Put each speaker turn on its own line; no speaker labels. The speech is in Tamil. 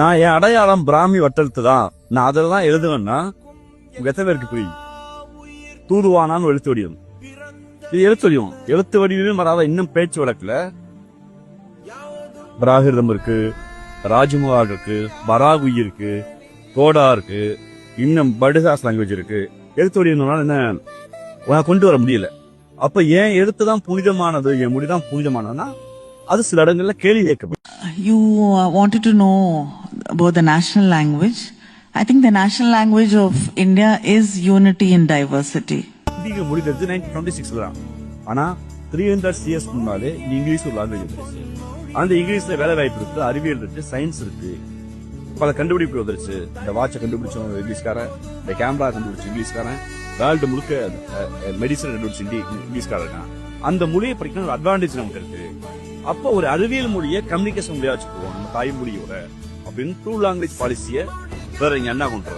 நான் என் அடையாளம் பிராமி வட்டெழுத்து தான் நான் அதில் தான் எழுதுவேன்னா உங்க எத்தனை பேருக்கு புரியும்? தூதுவானான்னு எழுத்து வடிவம். இது எழுத்து வடிவம். எழுத்து வடிவமே வராத இன்னும் பேச்சு வழக்கில். பிராகிருதம் இருக்கு ராஜ்முகா இருக்கு பராகுயி இருக்கு கோடா இருக்கு இன்னும் படுகாஸ் லாங்குவேஜ் இருக்கு. எழுத்து வடிவம்னால என்ன? உனக்கு கொண்டு வர முடியல. அப்ப ஏன் எழுத்து தான் புனிதமானது என் மொழி தான் புனிதமானதுன்னா அது சில இடங்கள்ல கேள்வி கேட்கப்படும்.
You wanted to know about the national language. I think the national language of India is unity in diversity.
இந்திய மொழி தெரிஞ்சு நைன்டீன் டுவெண்ட்டி சிக்ஸ்ல தான். ஆனால் த்ரீ ஹண்ட்ரட் சிஎஸ் முன்னாலே இங்கிலீஷ் ஒரு லாங்குவேஜ் இருந்துச்சு அந்த இங்கிலீஷ்ல வேலை வாய்ப்பு இருக்கு அறிவியல் இருக்கு சயின்ஸ் இருக்கு. பல கண்டுபிடிப்பு வந்துருச்சு. இந்த வாட்சை கண்டுபிடிச்சவங்க இங்கிலீஷ்காரன் இந்த கேமரா கண்டுபிடிச்ச இங்கிலீஷ்காரன் வேர்ல்டு முழுக்க மெடிசன் கண்டுபிடிச்ச இங்கிலீஷ்காரன் அந்த மொழியை படிக்கணும் ஒரு அட்வான்டேஜ் நமக்கு இருக்கு. அப்போ ஒரு அறிவியல் மொழியை கம்யூனிகேஷன் மொழியா வச்சுக்குவோம் நம்ம தாய்மொழியோட அப்படின்னு டூ லாங்குவேஜ் பாலிசியை வேற இங்க என்ன கொண்டு